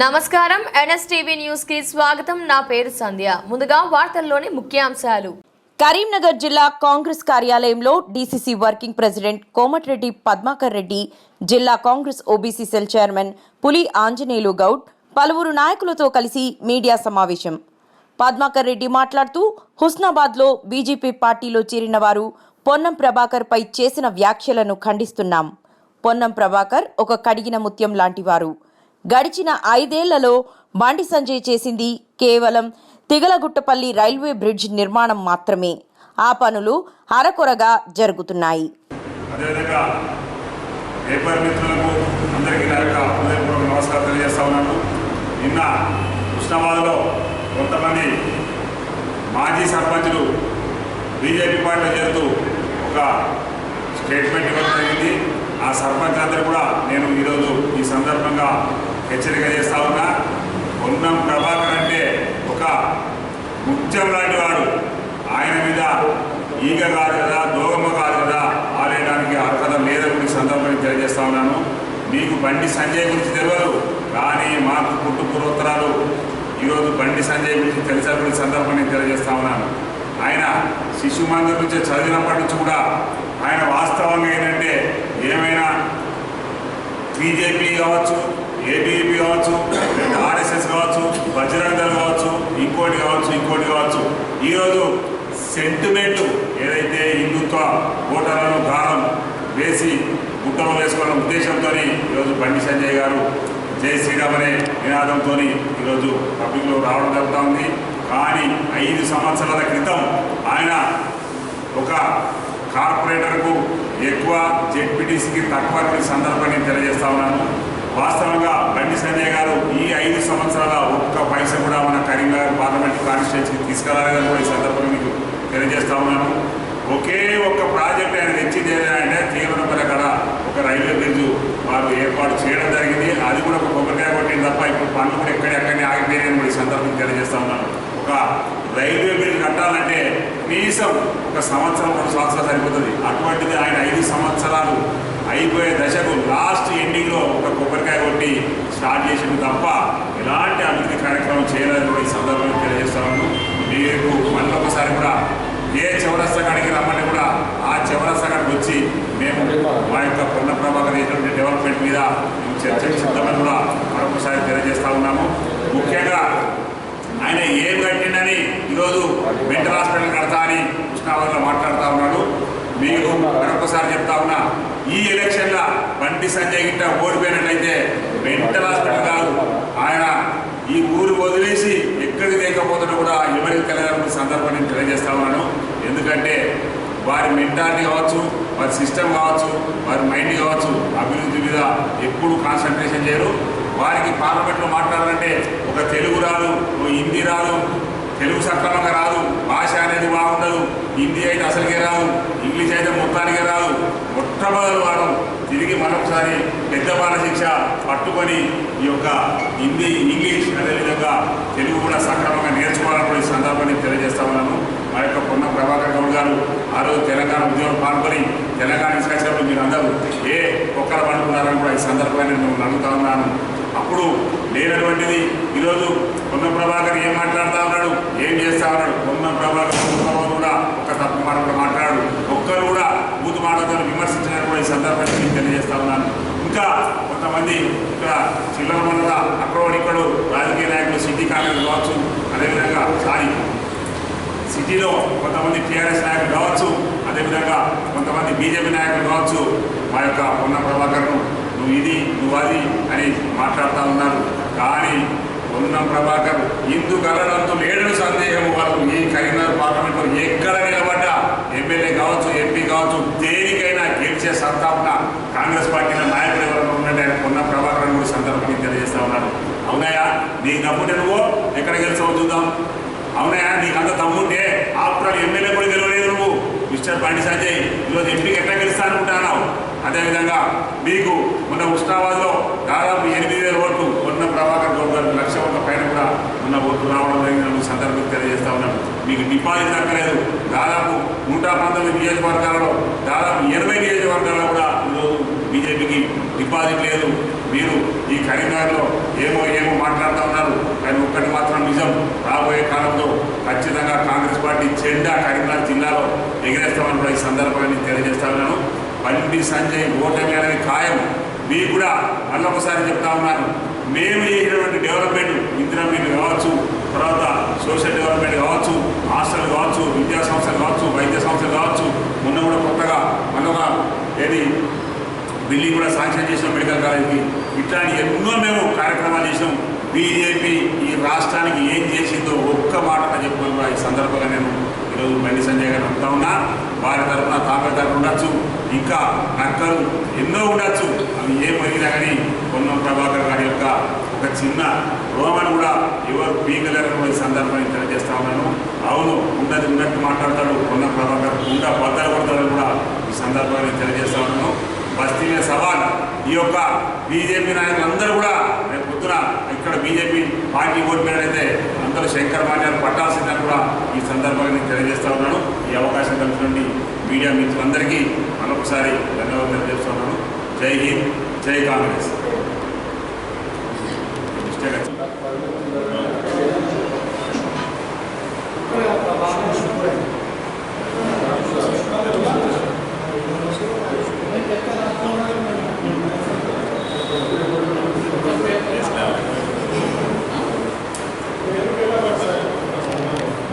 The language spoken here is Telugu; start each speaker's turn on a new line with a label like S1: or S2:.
S1: నమస్కారం. ఎన్ఎస్టీవీ న్యూస్కి స్వాగతం. నా పేరు సంధ్య. ముందుగా వార్తల్లోని ముఖ్యాంశాలు.
S2: కరీంనగర్ జిల్లా కాంగ్రెస్ కార్యాలయంలో DCC working president Komatireddy Padmakar Reddy జిల్లా కాంగ్రెస్ ఓబీసీ సెల్ చైర్మన్ పులి ఆంజనేయులు గౌడ్ పలువురు నాయకులతో కలిసి మీడియా సమావేశం. పద్మాకర్ రెడ్డి మాట్లాడుతూ హుస్నాబాద్లో బీజేపీ పార్టీలో చేరిన వారు పొన్నం ప్రభాకర్ పై చేసిన వ్యాఖ్యలను ఖండిస్తున్నాం. పొన్నం ప్రభాకర్ ఒక కడిగిన ముత్యం లాంటివారు. గడిచిన ఐదేళ్ళలో బండి సంజయ్ చేసింది కేవలం తిగలగుట్టపల్లి రైల్వే బ్రిడ్జ్ నిర్మాణం మాత్రమే. ఆ పనులు అరకొరగా జరుగుతున్నాయి.
S3: నిన్న కృష్ణాబాద్లో కొంతమంది మాజీ సర్పంచులు బీజేపీ పార్టీలో చేరుతూ ఒక స్టేట్మెంట్ ఇవ్వడం జరిగింది. ఆ సర్పంచ్ అందరూ కూడా నేను ఈరోజు ఈ సందర్భంగా హెచ్చరిక చేస్తా ఉన్నా పొన్నం ప్రభాకర్ అంటే ఒక ముత్యం లాంటి వాడు. ఆయన మీద ఈగ కాదు కదా దోగమ్మ కాదు కదా ఆడేయడానికి అర్హత లేదని ఈ తెలియజేస్తా ఉన్నాను. మీకు బండి సంజయ్ గురించి తెలియదు కానీ మాకు పుట్టు పూర్వోత్తరాలు ఈరోజు బండి సంజయ్ గురించి తెలిసినటువంటి సందర్భాన్ని తెలియజేస్తా ఉన్నాను. ఆయన శిశు మందిర్ నుంచి చదివినప్పటి నుంచి కూడా ఆయన వాస్తవంగా ఏంటంటే ఏమైనా బీజేపీ కావచ్చు ఏబీపీ కావచ్చు లేదా ఆర్ఎస్ఎస్ కావచ్చు బజరంగ కావచ్చు ఇంకోటి కావచ్చు ఇంకోటి కావచ్చు. ఈరోజు సెంటిమెంట్ ఏదైతే హిందుత్వ ఓటర్లను గానం వేసి గుట్టలు వేసుకోవడం ఉద్దేశంతో ఈరోజు బండి సంజయ్ గారు జై శ్రీరామ్ అనే నినాదంతో ఈరోజు పబ్లిక్లో రావడం జరుగుతూ ఉంది. కానీ ఐదు సంవత్సరాల క్రితం ఆయన ఒక కార్పొరేటర్కు ఎక్కువ జెడ్పీటీసీకి తక్కువ సందర్భాన్ని తెలియజేస్తా ఉన్నాను. వాస్తవంగా బండి సంజయ్ గారు ఈ ఐదు సంవత్సరాల ఒక్క పైస కూడా మన కరీంనగర్ పార్లమెంట్ కాన్స్టిట్యూన్సీకి తీసుకురాలేదని కూడా ఈ సందర్భంగా మీకు తెలియజేస్తా ఉన్నాను. ఒకే ఒక్క ప్రాజెక్ట్ ఆయన తెచ్చింది ఏదంటే తీవ్రమైన కడ ఒక రైల్వే బ్రిడ్జ్ వారు ఏర్పాటు చేయడం జరిగింది. అది కూడా ఒక కొబ్బరికాయ కొట్టింది తప్ప ఇప్పుడు పనులు కూడా ఎక్కడెక్కడనే ఆగిపోయాయని కూడా ఈ సందర్భంగా తెలియజేస్తా ఉన్నాను. ఒక రైల్వే బ్రిడ్జ్ కట్టాలంటే కనీసం ఒక సంవత్సరం రెండు సంవత్సరాలు సరిపోతుంది. అటువంటిది ఆయన ఐదు సంవత్సరాలు అయిపోయే దశకు లాస్ట్ ఎండింగ్లో ఒక కొబ్బరికాయ కొట్టి స్టార్ట్ చేసింది తప్ప ఎలాంటి అభివృద్ధి కార్యక్రమం చేయలేదు కూడా ఈ సందర్భంగా తెలియజేస్తాను మీకు మళ్ళీ ఒకసారి కూడా ఏ చౌరస్తా కాడికి రమ్మని కూడా ఆ చౌరస్తా కాడికి వచ్చి మేము మా యొక్క పొన్న ప్రభాకర్ చేసినటువంటి డెవలప్మెంట్ మీద మేము చర్చకు సిద్ధమని కూడా మరొకసారి తెలియజేస్తూ ఉన్నాము. ముఖ్యంగా ఆయన ఏం కట్టిండని ఈరోజు మెంటల్ హాస్పిటల్ కడతా అని కృష్ణావతిలో మాట్లాడుతూ ఉన్నాడు. మీకు మరొకసారి చెప్తా ఉన్నా ఈ ఎలక్షన్ల బండి సంజయ్ గిట్ట ఓడిపోయినట్లయితే మెంటల్ హాస్పిటల్ కాదు. ఆయన ఈ ఊరు వదిలేసి ఎక్కడికి లేకపోతున్నా కూడా ఎవరికి తెలియని సందర్భాన్ని నేను తెలియజేస్తా ఉన్నాను. ఎందుకంటే వారి మెంటాలిటీ కావచ్చు వారి సిస్టమ్ కావచ్చు వారి మైండ్ కావచ్చు అభివృద్ధి మీద ఎప్పుడు కాన్సన్ట్రేషన్ చేయరు. వారికి పార్లమెంట్లో మాట్లాడాలంటే ఒక తెలుగు రాదు ఒక హిందీ రాదు తెలుగు సక్రమంగా రాదు. భాష అనేది బాగుండదు. హిందీ అయితే అసలుకే రాదు. ఇంగ్లీష్ అయితే మొత్తానికే రాదు. మొట్టమొదటి వాడు తిరిగి మరొకసారి పెద్ద బాల శిక్ష పట్టుకొని ఈ యొక్క హిందీ ఇంగ్లీష్ అదేవిధంగా తెలుగు కూడా సక్రమంగా నేర్చుకోవాలని కూడా ఈ సందర్భాన్ని తెలియజేస్తా ఉన్నాను. మా యొక్క పొన్న ప్రభాకర్ గౌడ్ గారు ఆ రోజు తెలంగాణ ఉద్యోగం పాల్గొని తెలంగాణ తీసుకొచ్చినప్పుడు మీరు అందరూ ఏ ఒక్కరు పండుకున్నారని కూడా ఈ సందర్భంగా నేను మిమ్మల్ని అడుగుతా ఉన్నాను. అప్పుడు లేనటువంటిది ఈరోజు పొన్న ప్రభాకర్ ఏం మాట్లాడుతూ ఉన్నాడు? ఏం చేస్తా ఉన్నాడు? పొన్న ప్రభాకర్ ఒక్కరు కూడా ఒక తప్పు మాట కూడా మాట్లాడు. ఒక్కరు కూడా బూతు మాటతో విమర్శించినట్టు కూడా ఈ సందర్భాన్ని నేను తెలియజేస్తా ఉన్నాను. ఇంకా కొంతమంది ఇక్కడ చిల్లర మండల అక్కడ ఇక్కడ రాజకీయ నాయకులు సిటీ కాంగ్రెస్ కావచ్చు అదేవిధంగా సారీ సిటీలో కొంతమంది టీఆర్ఎస్ నాయకులు కావచ్చు అదేవిధంగా కొంతమంది బీజేపీ నాయకులు కావచ్చు మా యొక్క పొన్న ప్రభాకర్ను నువ్వు ఇది నువ్వు అది అని మాట్లాడుతూ ఉన్నారు. కానీ ఉన్న ప్రభాకర్ ఇందు కలడంతో లేడని సందేహం వాళ్ళు ఈ కరీంనగర్ పార్లమెంట్లో ఎక్కడ నిలబడ్డా ఎమ్మెల్యే కావచ్చు ఎంపీ కావచ్చు దేనికైనా గెలిచే సంతాపన కాంగ్రెస్ పార్టీలో నాయకులు ఎవరైనా ఉన్నట్టు ఆయన పొన్న ప్రభాకర్ కూడా సందర్భంగా తెలియజేస్తా ఉన్నాడు. అవునాయా నీ నమ్ముంటే నువ్వు ఎక్కడ గెలిచావు చూద్దాం. అవునయా నీకు అంత తమ్ముంటే ఆఫ్టర్ ఎమ్మెల్యే కూడా గెలవలేదు నువ్వు. మిస్టర్ బండి సంజయ్ ఈరోజు ఎంపీకి ఎట్లా గెలుస్తా అనుకుంటున్నావు అదేవిధంగా మీకు మొన్న ఉస్నాబాద్లో దాదాపు ఎనిమిది వేల ఓట్లు మొన్న ప్రభాకర్ గౌడ్ గారు లక్ష ఓట్ల పైన కూడా మొన్న ఓట్లు రావడం జరిగిన సందర్భం తెలియజేస్తా ఉన్నాను మీకు డిపాజిట్ దక్కలేదు. దాదాపు నూట పంతొమ్మిది నియోజకవర్గాలలో దాదాపు ఇరవై నియోజకవర్గాల్లో కూడా ఈరోజు బీజేపీకి డిపాజిట్ లేదు. మీరు ఈ కరీంనగర్లో ఏమో ఏమో మాట్లాడుతూ ఉన్నారు. కానీ ఒక్కటి మాత్రం నిజం. రాబోయే కాలంలో ఖచ్చితంగా కాంగ్రెస్ పార్టీ జెండా కరీంనగర్ జిల్లాలో ఎగిరేస్తామని కూడా ఈ సందర్భాన్ని తెలియజేస్తా ఉన్నాను. బండి సంజయ్ ఓటమి అనేది ఖాయం. మీకు కూడా మళ్ళొకసారి చెప్తా ఉన్నాను మేము చేసినటువంటి డెవలప్మెంట్ ఇందిరా మీరు కావచ్చు తర్వాత సోషల్ డెవలప్మెంట్ కావచ్చు హాస్టల్ కావచ్చు విద్యా సంస్థలు కావచ్చు వైద్య సంస్థలు కావచ్చు మొన్న కూడా కొత్తగా మళ్ళొక ఏది బిల్డింగ్ కూడా శాంక్షన్ చేసిన మెడికల్ కాలేజ్కి ఇట్లాంటి ఎన్నో మేము కార్యక్రమాలు చేసాం బీజేపీ ఈ రాష్ట్రానికి ఏం చేసిందో ఒక్క మాట చెప్పుకోవాలి ఈ సందర్భంగా నేను ఈరోజు బండి సంజయ్ గారు అంతా ఉన్నా. వారి తరఫున తాపే తరఫున ఉండొచ్చు. ఇంకా నక్కలు ఎన్నో ఉండొచ్చు. అవి ఏ మరిగినా కానీ పొన్నం ప్రభాకర్ గారి యొక్క ఒక చిన్న రోమన్ కూడా ఎవరు పీకలేరని కూడా ఈ సందర్భాన్ని తెలియజేస్తా ఉన్నాను. అవును ఉండదు ఉన్నట్టు మాట్లాడతాడు. పొన్నం ప్రభాకర్ ఉండ బద్దలు కొడతాడని కూడా ఈ సందర్భాన్ని తెలియజేస్తా ఉన్నాను. బస్తీ మీద సవాల్. ఈ యొక్క బీజేపీ నాయకులందరూ కూడా రేపు పొద్దున బీజేపీ పార్టీ ఓడిపోయినట్లయితే అందరూ శంకర్ మాన్యాలు పట్టాల్సిందని కూడా ఈ సందర్భంగా నేను తెలియజేస్తా ఉన్నాను. ఈ అవకాశం కలిగినటువంటి మీడియా మిత్రులందరికీ మరొకసారి ధన్యవాదాలు తెలియజేస్తున్నాను జై హింద్ జై కాంగ్రెస్.